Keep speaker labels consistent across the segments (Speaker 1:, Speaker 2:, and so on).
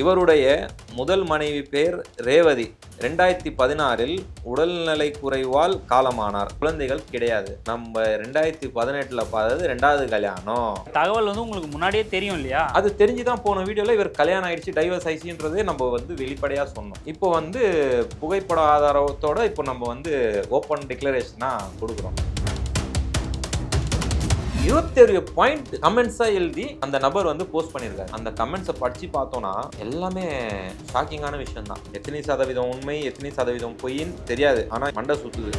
Speaker 1: இவருடைய முதல் மனைவி பேர் ரேவதி. ரெண்டாயிரத்தி பதினாறில் உடல்நலை குறைவால் காலமானார். குழந்தைகள் கிடையாது. நம்ம ரெண்டாயிரத்தி பதினெட்டுல பார்த்தது ரெண்டாவது கல்யாணம்.
Speaker 2: தகவல் வந்து உங்களுக்கு முன்னாடியே தெரியும் இல்லையா?
Speaker 1: அது தெரிஞ்சுதான் போன வீடியோல இவர் கல்யாணம் ஆயிடுச்சு டைவர்ஸ் ஆயிடுச்சுன்றதே நம்ம வந்து வெளிப்படையா சொன்னோம். இப்போ வந்து புகைப்பட ஆதாரத்தோட இப்போ நம்ம வந்து ஓப்பன் டிக்ளரேஷனா கொடுக்குறோம். இருபத்தேழு பாயிண்ட் கமெண்ட்ஸா எழுதி அந்த நபர் வந்து போஸ்ட் பண்ணியிருக்காரு. அந்த கமெண்ட்ஸை படிச்சு பார்த்தோம்னா எல்லாமே ஷாக்கிங்கான விஷயம் தான் எத்தனை சதவீதம் உண்மை எத்தனை சதவீதம் பொய்ன்னு தெரியாது. ஆனா மண்டை சுத்துது.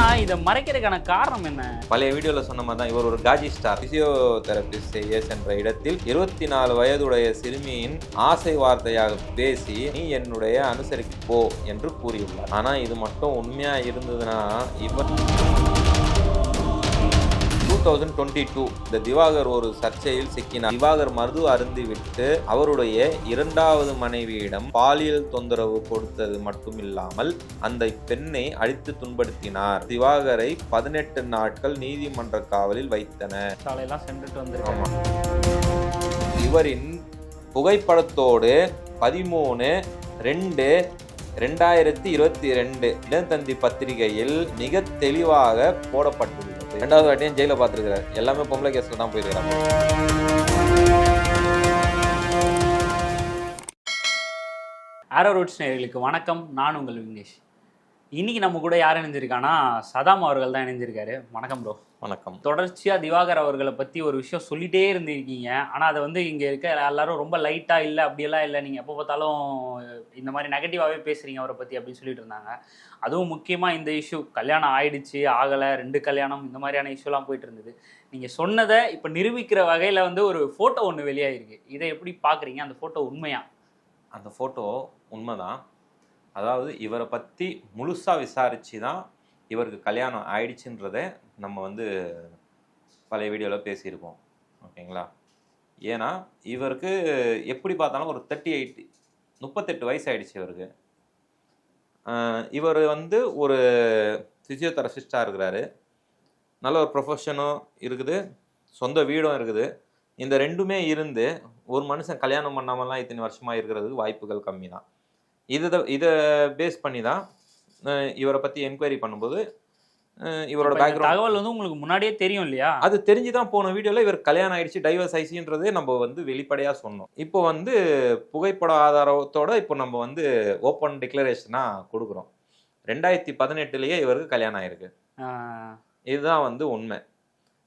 Speaker 2: ஆனா இதை மறைக்கிறதுக்கான காரணம் என்ன?
Speaker 1: பழைய வீடியோல சொன்ன மாதிரி தான் இவர் ஒரு காஜி ஸ்டார் பிசியோதெரபிஸ்ட் செய்ய சென்ற இடத்தில் இருபத்தி நாலு வயதுடைய சிறுமியின் ஆசை வார்த்தையாக பேசி நீ என்னுடைய அனுசரிக்கு போ என்று கூறியுள்ளார். ஆனா இது மட்டும் உண்மையா இருந்ததுன்னா இவர் தௌசண்ட் டுவெண்ட்டி டூ இந்த திவாகர் ஒரு சர்ச்சையில் சிக்கினார். திவாகர் மருது அருந்திவிட்டு அவருடைய இரண்டாவது மனைவியிடம் பாலியல் தொந்தரவு கொடுத்தது மட்டுமில்லாமல் அந்த பெண்ணை அடித்து துன்படுத்தினார். திவாகரை பதினெட்டு நாட்கள் நீதிமன்ற காவலில் வைத்தனர்.
Speaker 2: சாலையெல்லாம் சென்றுட்டு வந்திருக்காங்க
Speaker 1: இவரின் புகைப்படத்தோடு பதிமூணு ரெண்டு ரெண்டாயிரத்தி இருபத்தி ரெண்டு தினத்தந்தி பத்திரிகையில் மிக தெளிவாக போடப்பட்டுள்ளது. ரெண்டாவது வாட்டியும் ஜெயில பார்த்துருக்குறாரு. எல்லாமே பொம்பளை கேஸில் தான் போயிருக்கிறாங்க.
Speaker 2: ஆரோ ரூட்ஸ் நேயர்களுக்கு வணக்கம். நான் உங்கள் விக்னேஷ். இன்னைக்கு நம்ம கூட யார் இணைஞ்சிருக்கானா சதாம் அவர்கள் தான் இணைஞ்சிருக்காரு. வணக்கம் ப்ரோ
Speaker 1: வணக்கம்.
Speaker 2: தொடர்ச்சியா திவாகர் அவர்களை பத்தி ஒரு விஷயம் சொல்லிட்டே இருந்திருக்கீங்க. ஆனா அதை வந்து இங்க இருக்க எல்லாரும் ரொம்ப லைட்டா இல்ல அப்படியெல்லாம் இல்லை. நீங்க எப்போ பார்த்தாலும் இந்த மாதிரி நெகட்டிவாவே பேசுறீங்க அவரை பத்தி அப்படின்னு சொல்லிட்டு இருந்தாங்க. அதுவும் முக்கியமா இந்த இஷ்யூ கல்யாணம் ஆயிடுச்சு ஆகல ரெண்டு கல்யாணம் இந்த மாதிரியான இஷ்யூலாம் போயிட்டு இருந்தது. நீங்க சொன்னதை இப்ப நிரூபிக்கிற வகையில வந்து ஒரு போட்டோ ஒன்று வெளியாயிருக்கு. இதை எப்படி பாக்குறீங்க அந்த போட்டோ உண்மையா?
Speaker 1: அந்த ஃபோட்டோ உண்மைதான். அதாவது இவரை பற்றி முழுசாக விசாரித்து தான் இவருக்கு கல்யாணம் ஆயிடுச்சுன்றதை நம்ம வந்து பழைய வீடியோவில் பேசியிருக்கோம் ஓகேங்களா? ஏன்னா இவருக்கு எப்படி பார்த்தாலும் ஒரு தேர்ட்டி எயிட் முப்பத்தெட்டு வயசு ஆயிடுச்சு இவருக்கு இவர் வந்து ஒரு ஃபிசியோதெரபிஸ்டாக இருக்கிறாரு. நல்ல ஒரு ப்ரொஃபஷனும் இருக்குது. சொந்த வீடும் இருக்குது. இந்த ரெண்டுமே இருந்து ஒரு மனுஷன் கல்யாணம் பண்ணாமலாம் இத்தனை வருஷமாக இருக்கிறதுக்கு வாய்ப்புகள் கம்மி தான் இதை இதை பேஸ் பண்ணி தான் இவரை பற்றி என்கொயரி பண்ணும்போது இவரோட பேக்ரவுண்ட்
Speaker 2: தகவல் வந்து உங்களுக்கு முன்னாடியே தெரியும் இல்லையா?
Speaker 1: அது தெரிஞ்சு தான் போன வீடியோவில் இவர் கல்யாணம் ஆயிடுச்சு டைவர்ஸ் ஆயிடுச்சுன்றதே நம்ம வந்து வெளிப்படையாக சொன்னோம். இப்போ வந்து புகைப்பட ஆதாரத்தோட இப்போ நம்ம வந்து ஓப்பன் டிக்ளரேஷனாக கொடுக்குறோம். ரெண்டாயிரத்தி பதினெட்டுலேயே இவருக்கு கல்யாணம் ஆயிருக்கு. இதுதான் வந்து உண்மை.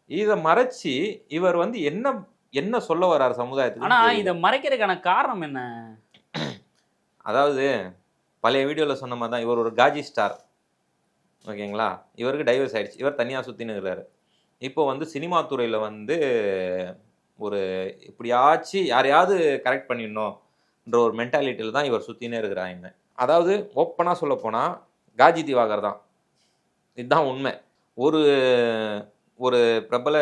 Speaker 1: இதை மறைச்சி இவர் வந்து என்ன என்ன சொல்ல வர்றாரு சமுதாயத்துக்கு?
Speaker 2: ஆனா
Speaker 1: தெரியல.
Speaker 2: இதை மறைக்கிறதுக்கான காரணம் என்ன?
Speaker 1: அதாவது பழைய வீடியோவில் சொன்ன மாதிரி தான் இவர் ஒரு காஜி ஸ்டார் ஓகேங்களா? இவருக்கு டைவர்ஸ் ஆகிடுச்சு இவர் தனியாக சுற்றின்னு இருக்கிறாரு. இப்போ வந்து சினிமா துறையில் வந்து ஒரு இப்படியாச்சும் யாரையாவது கரெக்ட் பண்ணிடணும்ன்ற ஒரு மென்டாலிட்டியில் தான் இவர் சுற்றினே இருக்கிறாங்க அதாவது ஓப்பனாக சொல்லப்போனால் காஜி திவாகர் தான். இதுதான் உண்மை. ஒரு ஒரு பிரபல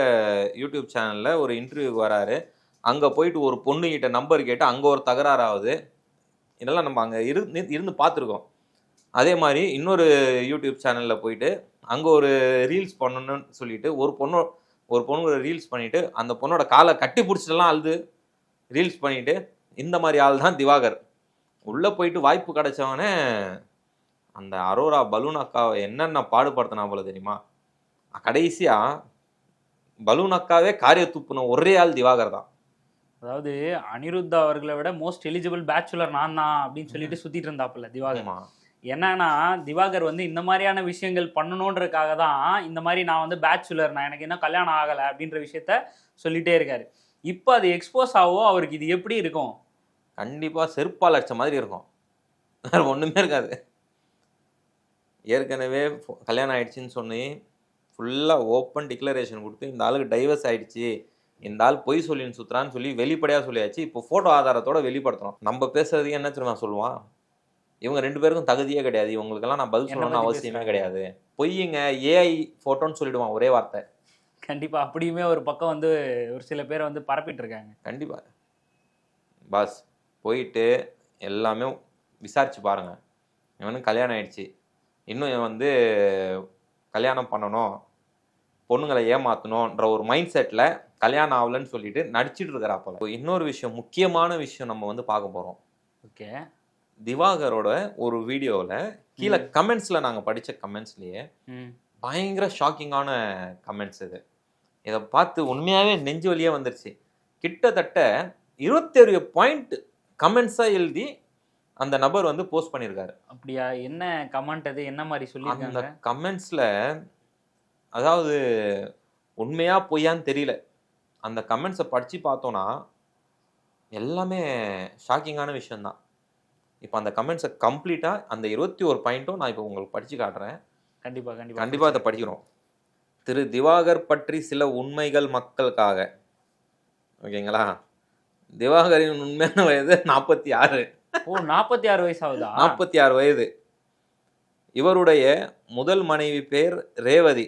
Speaker 1: யூடியூப் சேனலில் ஒரு இன்டர்வியூ வராரு. அங்கே போயிட்டு ஒரு பொண்ணுகிட்ட நம்பர் கேட்டு அங்கே ஒரு தகராறு ஆகுது இதெல்லாம் நம்ம அங்கே இருந்து இருந்து பார்த்துருக்கோம் அதே மாதிரி இன்னொரு யூடியூப் சேனலில் போயிட்டு அங்கே ஒரு ரீல்ஸ் பண்ணணும்னு சொல்லிட்டு ஒரு பொண்ணு ஒரு பொண்ணு ரீல்ஸ் பண்ணிட்டு அந்த பொண்ணோட காலை கட்டி பிடிச்சிட்டுலாம் அழுது ரீல்ஸ் பண்ணிட்டு இந்த மாதிரி ஆள் தான் திவாகர். உள்ளே போயிட்டு வாய்ப்பு கிடைச்சவனே அந்த அரோரா பலூன் அக்காவை என்னென்ன பாடுபடுத்தினா போல தெரியுமா? கடைசியாக பலூன் அக்காவே காரிய துப்புன ஒரே ஆள் திவாகர் தான்.
Speaker 2: அதாவது அனிருத்தா அவர்களை விட மோஸ்ட் எலிஜிபிள் பேச்சுலர் நான் தான் அப்படின்னு சொல்லிட்டு சுத்திட்டு இருந்தாப்புல திவாகர். என்னன்னா திவாகர் வந்து இந்த மாதிரியான விஷயங்கள் பண்ணணுன்றதுக்காக தான் இந்த மாதிரி நான் வந்து பேச்சுலர் நான் எனக்கு இன்னும் கல்யாணம் ஆகலை அப்படின்ற விஷயத்த சொல்லிட்டே இருக்காரு. இப்போ அது எக்ஸ்போஸ் ஆகவோ அவருக்கு இது எப்படி இருக்கும்?
Speaker 1: கண்டிப்பா செருப்பால் அடிச்ச மாதிரி இருக்கும். வேற ஒண்ணுமே இருக்காது. ஏற்கனவே கல்யாணம் ஆயிடுச்சுன்னு சொன்னி ஃபுல்லாக ஓப்பன் டிக்ளரேஷன் கொடுத்து இந்த ஆளுக்கு டைவர்ஸ் ஆயிடுச்சு. இந்த ஆள் பொய் சொல்லின்னு சுத்துறான்னு சொல்லி வெளிப்படையாக சொல்லியாச்சு. இப்போ ஃபோட்டோ ஆதாரத்தோட வெளிப்படுத்துறோம். நம்ம பேசுறதுக்கு என்ன தெரியுமா சொல்லுவான்? இவங்க ரெண்டு பேருக்கும் தகுதியே கிடையாது. இவங்களுக்கெல்லாம் நான் பதில் சொல்லணும்னு அவசியமே. கிடையாது. பொய்யுங்க ஏஐ ஃபோட்டோன்னு சொல்லிடுவான் ஒரே வார்த்தை.
Speaker 2: கண்டிப்பா. அப்படியுமே ஒரு பக்கம் வந்து ஒரு சில பேரை வந்து பரப்பிட்டு இருக்காங்க.
Speaker 1: கண்டிப்பா. பாஸ் போயிட்டு எல்லாமே விசாரிச்சு பாருங்க. இவனுக்கு கல்யாணம் ஆயிடுச்சு. இன்னும் இவன் வந்து கல்யாணம் பண்ணணும். பொண்ணுங்களை ஏமாற்றணுன்ற ஒரு மைண்ட் செட்டில் கல்யாணம் ஆகலன்னு சொல்லிட்டு நடிச்சிட்டு இருக்கிறாப்பல இன்னொரு விஷயம் முக்கியமான விஷயம் நம்ம வந்து பார்க்க போறோம்.
Speaker 2: ஓகே.
Speaker 1: திவாகரோட ஒரு வீடியோவில் கீழே கமெண்ட்ஸில் நாங்கள் படித்த கமெண்ட்ஸ்லேயே பயங்கர ஷாக்கிங்கான கமெண்ட்ஸ் இது. இதை பார்த்து உண்மையாகவே நெஞ்சு வலியே வந்துருச்சு. கிட்டத்தட்ட இருபத்தேழு பாயிண்ட் கமெண்ட்ஸாக எழுதி அந்த நபர் வந்து போஸ்ட் பண்ணியிருக்காரு
Speaker 2: அப்படியா? என்ன கமெண்ட் அது? என்ன மாதிரி
Speaker 1: அந்த
Speaker 2: சொல்லியிருக்காங்க
Speaker 1: கமெண்ட்ஸில் அதாவது உண்மையா பொய்யான்னு தெரியல. அந்த கமெண்ட்ஸை படித்து பார்த்தோன்னா எல்லாமே ஷாக்கிங்கான விஷயம்தான். இப்போ அந்த கமெண்ட்ஸை கம்ப்ளீட்டாக அந்த இருபத்தி ஒரு பாயிண்ட்டும் நான் இப்போ உங்களுக்கு படித்து காட்டுறேன்.
Speaker 2: கண்டிப்பா கண்டிப்பா.
Speaker 1: கண்டிப்பாக அதை படிக்கிறோம் திரு திவாகர் பற்றி சில உண்மைகள் மக்களுக்காக. ஓகேங்களா? திவாகரின் உண்மையான வயது நாற்பத்தி ஆறு.
Speaker 2: ஓ நாற்பத்தி ஆறு வயசு ஆகுதா
Speaker 1: நாற்பத்தி ஆறு வயது. இவருடைய முதல் மனைவி பேர் ரேவதி.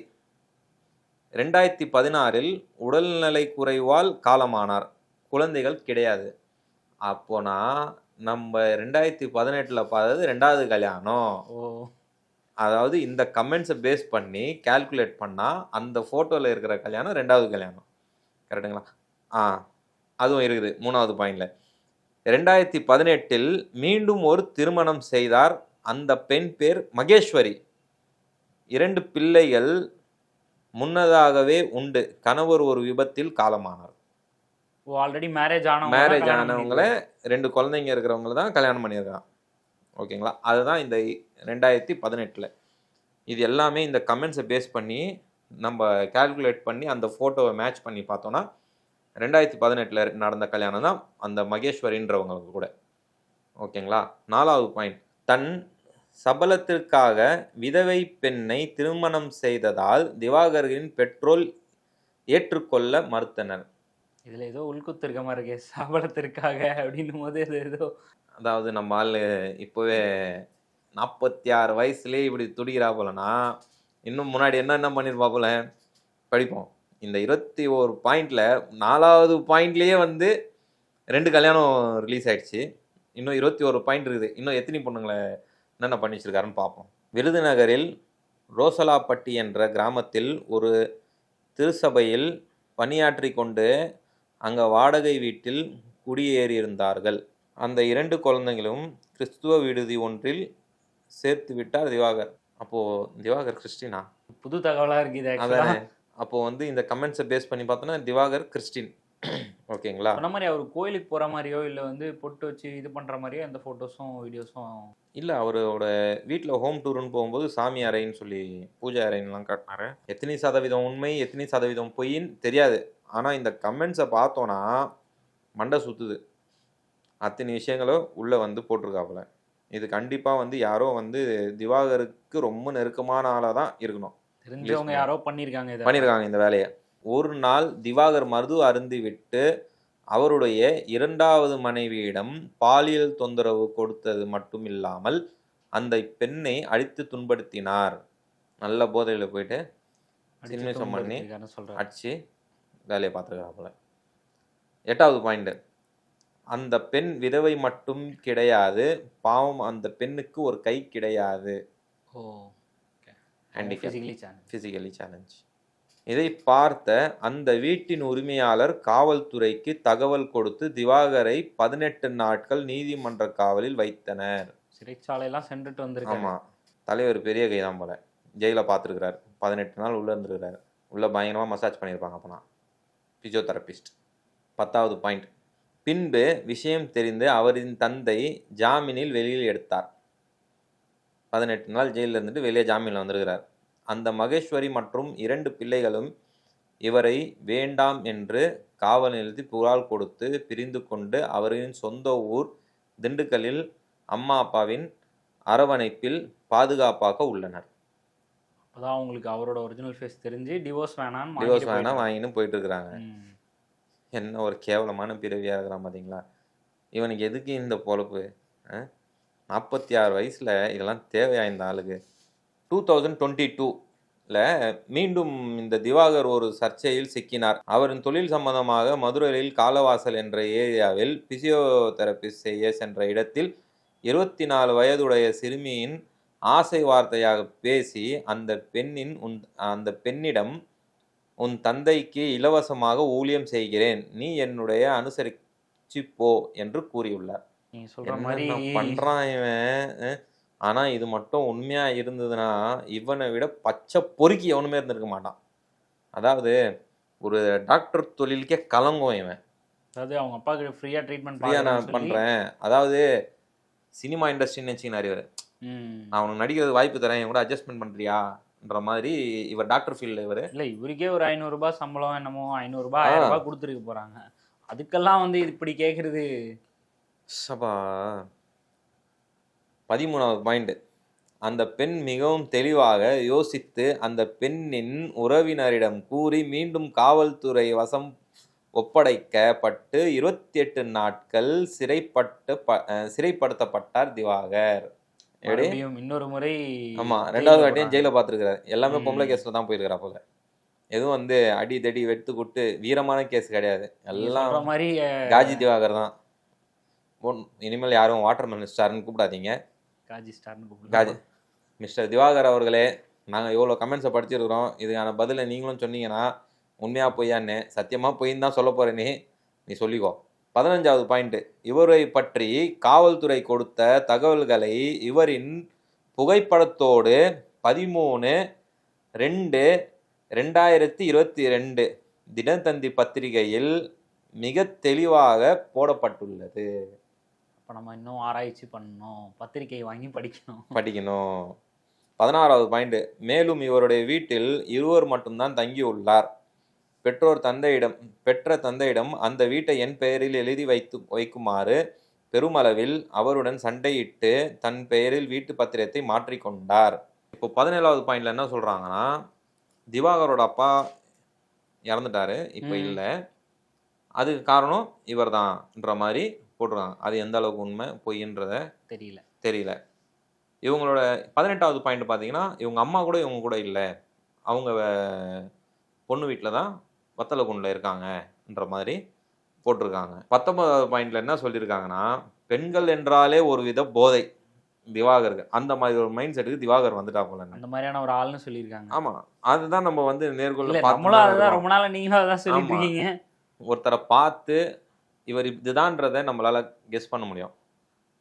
Speaker 1: ரெண்டாயிரத்தி பதினாறில் உடல்நலை குறைவால் காலமானார். குழந்தைகள் கிடையாது. அப்போனா நம்ம ரெண்டாயிரத்தி பதினெட்டில் பார்த்தது ரெண்டாவது கல்யாணம்.
Speaker 2: ஓ.
Speaker 1: அதாவது இந்த கமெண்ட்ஸை பேஸ் பண்ணி கால்குலேட் பண்ணால் அந்த ஃபோட்டோவில் இருக்கிற கல்யாணம் ரெண்டாவது கல்யாணம். கரெக்டுங்களா ஆ அதுவும் இருக்குது மூணாவது பாயிண்டில் ரெண்டாயிரத்தி பதினெட்டில் மீண்டும் ஒரு திருமணம் செய்தார் அந்த பெண் பேர் மகேஸ்வரி. இரண்டு பிள்ளைகள் முன்னதாகவே உண்டு. கணவர் ஒரு விபத்தில் காலமானார்.
Speaker 2: ஓ ஆல்ரெடி மேரேஜ் ஆனவங்க
Speaker 1: மேரேஜ் ஆனவங்கள ரெண்டு குழந்தைங்க இருக்கிறவங்கள தான் கல்யாணம் பண்ணியிருக்கான் ஓகேங்களா? அதுதான் இந்த ரெண்டாயிரத்தி பதினெட்டில். இது எல்லாமே இந்த கமெண்ட்ஸை பேஸ் பண்ணி நம்ம கால்குலேட் பண்ணி அந்த ஃபோட்டோவை மேட்ச் பண்ணி பார்த்தோன்னா ரெண்டாயிரத்தி பதினெட்டில் நடந்த கல்யாணம் தான் அந்த மகேஸ்வரின்றவங்களுக்கு கூட. ஓகேங்களா? நாலாவது பாயிண்ட் தன் சபலத்திற்காக விதவை பெண்ணை திருமணம் செய்ததால் திவாகரின் பெற்றோர் ஏற்றுக்கொள்ள மறுத்தனர்.
Speaker 2: இதுல ஏதோ உள்குத்து இருக்க மாதிரி இருக்கே சபலத்திற்காக அப்படின்னும் போது இது ஏதோ
Speaker 1: அதாவது நம்ம ஆள் இப்போவே நாற்பத்தி ஆறு வயசுலேயே இப்படி துடிக்கிறா போலனா இன்னும் முன்னாடி என்ன என்ன பண்ணியிருப்பா போல? படிப்போம். இந்த இருபத்தி ஒரு பாயிண்டில் நாலாவது பாயிண்ட்லேயே வந்து ரெண்டு கல்யாணம் ரிலீஸ் ஆயிடுச்சு. இன்னும் இருபத்தி ஒரு பாயிண்ட் இருக்குது. இன்னும் எத்தனை பொண்ணுங்களை என்னென்ன பண்ணி வச்சிருக்காருன்னு பார்ப்போம் விருதுநகரில் ரோசலாப்பட்டி என்ற கிராமத்தில் ஒரு திருச்சபையில் பணியாற்றி கொண்டு அங்கே வாடகை வீட்டில் குடியேறியிருந்தார்கள். அந்த இரண்டு குழந்தைகளும் கிறிஸ்துவ விடுதி ஒன்றில் சேர்த்து விட்டார் திவாகர். அப்போ திவாகர் கிறிஸ்டினா?
Speaker 2: புது தகவலா இருக்கு இது
Speaker 1: அதானே.
Speaker 2: ஆக்சுவலா
Speaker 1: அப்போ வந்து இந்த கமெண்ட்ஸை பேஸ் பண்ணி பார்த்தோன்னா திவாகர் கிறிஸ்டின். ஓகேங்களா?
Speaker 2: சொன்ன மாதிரி அவர் கோயிலுக்கு போற மாதிரியோ இல்ல வந்து பொட்டு வச்சு இது பண்ற மாதிரியோ எந்த போட்டோஸும் வீடியோஸும்
Speaker 1: இல்லை அவரோட வீட்டில் ஹோம் டூர்னு போகும்போது சாமி அறைன்னு சொல்லி பூஜை அறைன்னுலாம் காட்டினாரு. எத்தனை சதவீதம் உண்மை எத்தனை சதவீதம் பொய்ன்னு தெரியாது. ஆனால் இந்த கமெண்ட்ஸை பார்த்தோன்னா மண்டை சுத்துது. அத்தனை விஷயங்களும் உள்ளே வந்து போட்டிருக்காப்புல. இது கண்டிப்பாக வந்து யாரோ வந்து திவாகருக்கு ரொம்ப நெருக்கமான ஆளாக தான் இருக்கணும்.
Speaker 2: தெரிஞ்சவங்க யாரோ பண்ணிருக்காங்க இதை.
Speaker 1: பண்ணியிருக்காங்க இந்த வேலையை. ஒரு நாள் திவாகர் மருது அருந்திவிட்டு அவருடைய இரண்டாவது மனைவியிடம் பாலியல் தொந்தரவு கொடுத்தது மட்டும் இல்லாமல் அந்த பெண்ணை அடித்து துன்படுத்தினார். நல்ல போதையில் போயிட்டு சின்ன பண்ணி அடிச்சு வேலையை பார்த்துருக்காப்புல. எட்டாவது பாயிண்ட் அந்த பெண் விதவை மட்டும் கிடையாது. பாவம் அந்த பெண்ணுக்கு ஒரு கை கிடையாது. ஃபிசிக்கலி சேலஞ்ச் இதை பார்த்த அந்த வீட்டின் உரிமையாளர் காவல்துறைக்கு தகவல் கொடுத்து திவாகரை பதினெட்டு நாட்கள் நீதிமன்ற காவலில் வைத்தனர்.
Speaker 2: சிறைச்சாலையெல்லாம் சென்றுட்டு வந்திருக்காரு.
Speaker 1: ஆமா. தலைவர் பெரிய கைதான் போல. ஜெயில பார்த்துருக்கிறார். பதினெட்டு நாள் உள்ள இருந்திருக்கிறார். உள்ள பயங்கரமா மசாஜ் பண்ணியிருப்பாங்க அப்பனா. பிசியோதெரபிஸ்ட் பத்தாவது பாயிண்ட் பின்பு விஷயம் தெரிந்து அவரின் தந்தை ஜாமீனில் வெளியில் எடுத்தார். பதினெட்டு நாள் ஜெயிலில் இருந்துட்டு வெளியே ஜாமீனில் வந்திருக்கிறார். அந்த மகேஸ்வரி மற்றும் இரண்டு பிள்ளைகளும் இவரை வேண்டாம் என்று காவல் நிலையத்தில் புகார் கொடுத்து பிரிந்து கொண்டு அவரின் சொந்த ஊர் திண்டுக்கல்லில் அம்மா அப்பாவின் அரவணைப்பில் பாதுகாப்பாக உள்ளனர்.
Speaker 2: அப்பதான் உங்களுக்கு அவரோட ஒரிஜினல் ஃபேஸ் தெரிஞ்சு டிவோர்ஸ் வேணான்னு
Speaker 1: டிவோர்ஸ்
Speaker 2: வாங்கிட்டு
Speaker 1: வேணா
Speaker 2: போயிட்டாரு.
Speaker 1: வாங்கின்னு போயிட்டு இருக்கிறாங்க. என்ன ஒரு கேவலமான பிறவியாக இருக்கிறான் பார்த்தீங்களா இவனுக்கு எதுக்கு இந்த பொழப்பு? நாற்பத்தி ஆறு வயசில் இதெல்லாம் தேவையா இந்த ஆளுக்கு? டூ தௌசண்ட் டுவெண்ட்டி டூவில் மீண்டும் இந்த திவாகர் ஒரு சர்ச்சையில் சிக்கினார். அவரின் தொழில் சம்பந்தமாக மதுரையில் காலவாசல் என்ற ஏரியாவில் பிசியோதெரபிஸ்ட் செய்ய சென்ற இடத்தில் இருபத்தி நாலு வயதுடைய சிறுமியின் ஆசை வார்த்தையாக பேசி அந்த பெண்ணின் உன் அந்த பெண்ணிடம் உன் தந்தைக்கு இலவசமாக ஊழியம் செய்கிறேன். நீ என்னுடைய அனுசரிச்சு போ என்று கூறியுள்ளார்.
Speaker 2: நீங்க சொல்ற மாதிரி
Speaker 1: பண்றான் இவன்? அஹ்? ஆனா இது மட்டும் உண்மையா இருந்ததுன்னா இவனை விட பச்சை பொறுக்கி எவனுமே இருந்திருக்க மாட்டான். அதாவது ஒரு டாக்டர் தொழிலுக்கே கலங்கும் இவன்.
Speaker 2: அதாவது அவங்க அப்பாவுக்கு ஃப்ரீயா ட்ரீட்மெண்ட்
Speaker 1: ஃப்ரீயா நான் பண்றேன். அதாவது சினிமா இண்டஸ்ட்ரின்னு வச்சுக்கினாரு இவர். நான் உனக்கு நடிக்கிறது வாய்ப்பு தரேன் கூட அட்ஜஸ்ட்மெண்ட் பண்றியான்ற மாதிரி இவர் டாக்டர் ஃபீல்டு இவர்.
Speaker 2: இல்ல இவருக்கே ஒரு ஐநூறு ரூபாய் சம்பளம் என்னமோ ஐநூறு ரூபாய் ஆயிரம் ரூபாய் கொடுத்துருக்க போறாங்க. அதுக்கெல்லாம் வந்து இப்படி கேக்குறது.
Speaker 1: சபா. பதிமூணாவது பாயிண்ட் அந்த பெண் மிகவும் தெளிவாக யோசித்து அந்த பெண்ணின் உறவினரிடம் கூறி மீண்டும் காவல்துறை வசம் ஒப்படைக்கப்பட்டு இருபத்தி எட்டு நாட்கள் சிறைப்பட்டு ப- சிறைப்படுத்தப்பட்டார் திவாகர்.
Speaker 2: இன்னொரு முறை
Speaker 1: ஆமா ரெண்டாவது வாட்டியும். ஜெயில பாத்துருக்காரு எல்லாமே. பொம்பளை கேஸ்ல தான் போயிருக்கிறா போல. எதுவும் வந்து அடி தடி வெட்டு குட்டு வீரமான கேஸ் கிடையாது. எல்லாம்
Speaker 2: மாதிரி
Speaker 1: காஜி திவாகர் தான். இனிமேல் யாரும் வாட்டர் மினிஸ்டர்னு கூப்பிடாதீங்க.
Speaker 2: காஜி ஸ்டார்னு
Speaker 1: காஜி. மிஸ்டர் திவாகர் அவர்களே நாங்கள் இவ்வளோ கமெண்ட்ஸை படிச்சிருக்கிறோம். இதுக்கான பதிலை நீங்களும் சொன்னீங்கன்னா உண்மையாக பொய்யான்னு சத்தியமாக பொய்ன்னு தான் சொல்ல போற நீ. நீ சொல்லிக்கோ. பதினஞ்சாவது பாயிண்ட்டு இவரை பற்றி காவல்துறை கொடுத்த தகவல்களை இவரின் புகைப்படத்தோடு பதிமூணு ரெண்டு ரெண்டாயிரத்தி இருபத்தி ரெண்டு தினத்தந்தி பத்திரிகையில் மிக தெளிவாக போடப்பட்டுள்ளது.
Speaker 2: அப்ப நம்ம இன்னும் ஆராய்ச்சி பண்ணணும் பத்திரிக்கை வாங்கி படிக்கணும்.
Speaker 1: படிக்கணும். பதினாறாவது பாயிண்ட் மேலும் இவருடைய வீட்டில் இருவர் மட்டும்தான் தங்கியுள்ளார். பெற்றோர் தந்தையிடம் பெற்ற தந்தையிடம் அந்த வீட்டை என் பெயரில் எழுதி வைத்து வைக்குமாறு பெருமளவில் அவருடன் சண்டையிட்டு தன் பெயரில் வீட்டு பத்திரத்தை மாற்றிக்கொண்டார் இப்போ பதினேழாவது பாயிண்ட்ல என்ன சொல்றாங்கன்னா திவாகரோட அப்பா இறந்துட்டாரு இப்போ. இல்லை. அதுக்கு காரணம் இவர்தான்ன்ற மாதிரி போட்டிருக்காங்க அது எந்த அளவுக்கு உண்மை? பொய்ன்றத
Speaker 2: தெரியல.
Speaker 1: தெரியல. இவங்களோட பதினெட்டாவது பாயிண்ட் பார்த்தீங்கன்னா இவங்க அம்மா கூட இவங்க கூட இல்லை. அவங்க பொண்ணு வீட்டில் தான் வத்தலகுண்டில் இருக்காங்கன்ற மாதிரி போட்டிருக்காங்க. பத்தொன்பதாவது பாயிண்ட்ல என்ன சொல்லியிருக்காங்கன்னா பெண்கள் என்றாலே ஒரு வித போதை. திவாகருக்கு அந்த மாதிரி ஒரு மைண்ட் செட்டுக்கு திவாகர் வந்துட்டா போல
Speaker 2: அந்த மாதிரியான ஒரு ஆள்னு சொல்லியிருக்காங்க.
Speaker 1: ஆமா. அதுதான் நம்ம வந்து நேர்கொள்ள
Speaker 2: நம்மளும் அதுதான். ரொம்ப நாளா நீங்களும் அதான் சொல்லிட்டு
Speaker 1: ஆமா.
Speaker 2: இருக்கீங்க.
Speaker 1: ஒருத்தரை பார்த்து இவர் இதுதான்றதை நம்மளால கெஸ் பண்ண முடியும்.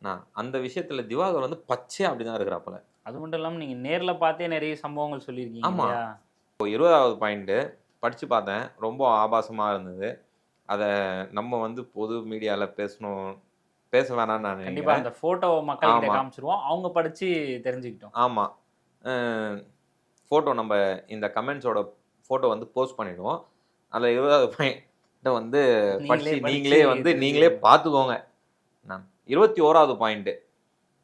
Speaker 1: நான் அந்த விஷயத்துல திவாகர் வந்து பச்சை அப்படிதான் இருக்கிறாப்புல
Speaker 2: அது மட்டும் இல்லாம நீங்க நேர்ல பார்த்தே நிறைய சம்பவங்கள் சொல்லியிருக்கீங்க
Speaker 1: ஆமா.
Speaker 2: இல்லையா?
Speaker 1: இப்போ இருபதாவது பாயிண்ட்டு படித்து பார்த்தேன். ரொம்ப ஆபாசமாக இருந்தது. அதை நம்ம வந்து பொது மீடியாவில் பேசணும் பேச வேணாம்னு நான்
Speaker 2: கண்டிப்பா
Speaker 1: நினைக்கிறேன்
Speaker 2: அந்த போட்டோவை மக்கள்கிட்ட. காமிச்சிருவோம். அவங்க படிச்சு தெரிஞ்சுக்கிட்டோம்.
Speaker 1: ஆமாம் ஃபோட்டோ நம்ம இந்த கமெண்ட்ஸோட ஃபோட்டோ வந்து போஸ்ட் பண்ணிடுவோம். அதில் இருபதாவது பாயிண்ட்டை வந்து படிச்சு நீங்களே வந்து நீங்களே. பார்த்துக்கோங்க இருபத்தி ஓராவது பாயிண்ட்டு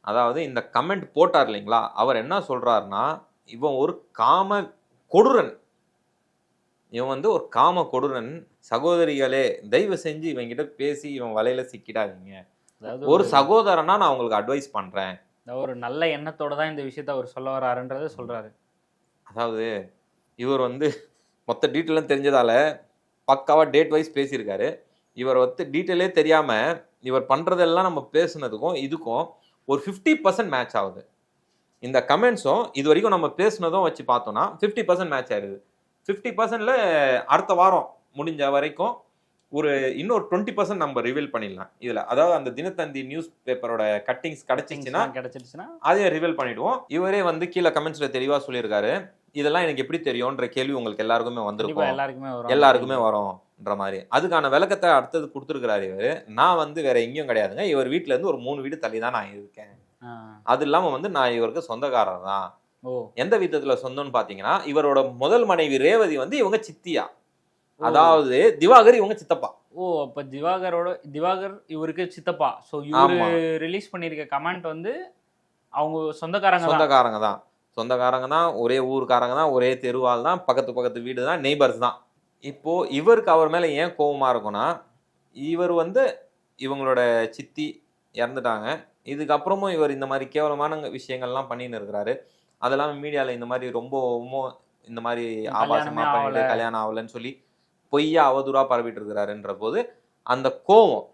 Speaker 1: அதாவது இந்த கமெண்ட் போட்டார் இல்லைங்களா? அவர் என்ன சொல்றாருன்னா இவன் ஒரு காம கொடூரன். இவன் வந்து ஒரு காம கொடூரன். சகோதரிகளே தயவு செஞ்சு இவன்கிட்ட பேசி இவன் வலையில சிக்கிடாதீங்க. ஒரு சகோதரனா நான் உங்களுக்கு அட்வைஸ் பண்றேன்.
Speaker 2: ஒரு நல்ல எண்ணத்தோட தான் இந்த விஷயத்த அவர் சொல்ல வராருன்றதை சொல்றாரு.
Speaker 1: அதாவது இவர் வந்து மொத்த டீட்டெயிலும் தெரிஞ்சதால பக்காவாக டேட் வைஸ் பேசியிருக்காரு. இவர் வந்து டீட்டெயிலே தெரியாமல் இவர் பண்ணுறதெல்லாம் நம்ம பேசுனதுக்கும் இதுக்கும் ஒரு ஃபிஃப்டி பர்சன்ட் மேட்ச் ஆகுது. இந்த கமெண்ட்ஸும் இது வரைக்கும் நம்ம பேசுனதும் வச்சு பார்த்தோம்னா ஃபிஃப்டி பர்சன்ட் மேட்ச் ஆயிடுது. ஃபிஃப்டி பர்சன்டில் அடுத்த வாரம் முடிஞ்ச வரைக்கும் ஒரு இன்னொரு டுவெண்ட்டி பர்சன்ட் நம்ம ரிவீல் பண்ணிடலாம். இதுல அதாவது அந்த தினத்தந்தி நியூஸ் பேப்பரோட கட்டிங்ஸ் கிடைச்சிச்சுன்னா
Speaker 2: கிடைச்சிருச்சுன்னா?
Speaker 1: அதையும் ரிவீல் பண்ணிடுவோம். இவரே வந்து கீழே கமெண்ட்ஸ்ல தெளிவா சொல்லியிருக்காரு. இதெல்லாம் எனக்கு எப்படி தெரியும்ன்ற கேள்வி உங்களுக்கு எல்லாருக்குமே வந்திருக்கும்.
Speaker 2: எல்லாருக்குமே வரும்.
Speaker 1: எல்லாருக்குமே வரும்ன்ற மாதிரி. அதுக்கான விளக்கத்தை அடுத்தது கொடுத்துருக்கிறாரு இவர். நான் வந்து வேற எங்கேயும் கிடையாதுங்க. இவர் வீட்ல இருந்து ஒரு மூணு வீடு தள்ளி தான் நான் இருக்கேன். அது இல்லாம வந்து நான் இவருக்கு சொந்தக்காரர் தான் எந்த விதத்துல சொந்தம்னு பாத்தீங்கன்னா இவரோட முதல் மனைவி ரேவதி வந்து இவங்க சித்தியா. அதாவது திவாகர் இவங்க சித்தப்பா.
Speaker 2: ஓ அப்ப திவாகரோட திவாகர் இவருக்கு சித்தப்பா. சோ இவரு. ரிலீஸ் பண்ணிருக்க கமெண்ட் வந்து அவங்க சொந்தக்காரங்க
Speaker 1: சொந்தக்காரங்க தான். சொந்தக்காரங்க தான் ஒரே ஊருக்காரங்க தான் ஒரே தெருவால் தான் பக்கத்து பக்கத்து வீடு தான் நெய்பர்ஸ் தான். இப்போ இவருக்கு அவர் மேல ஏன் கோவமா இருக்கும்னா இவர் வந்து இவங்களோட சித்தி இறந்துட்டாங்க. இதுக்கப்புறமும் இவர் இந்த மாதிரி கேவலமான விஷயங்கள்லாம் பண்ணின்னு இருக்கிறாரு. அதெல்லாம் மீடியால இந்த மாதிரி ரொம்ப இந்த மாதிரி ஆபாசமா
Speaker 2: கல்யாணமே
Speaker 1: பண்ணிட்டு. கல்யாணம் ஆகலன்னு சொல்லி பொய்யா அவதூறா பரவிட்டு இருக்கிறாருன்ற போது அந்த கோவம்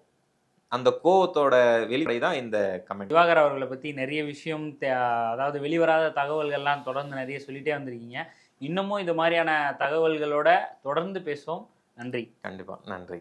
Speaker 1: அந்த கோவத்தோட வெளிப்படை தான் இந்த கமெண்ட்
Speaker 2: திவாகர் அவர்களை பத்தி நிறைய விஷயம் அதாவது வெளிவராத தகவல்கள்லாம் தொடர்ந்து நிறைய சொல்லிட்டே வந்திருக்கீங்க. இன்னமும் இது மாதிரியான தகவல்களோட தொடர்ந்து பேசுவோம். நன்றி.
Speaker 1: கண்டிப்பாக நன்றி.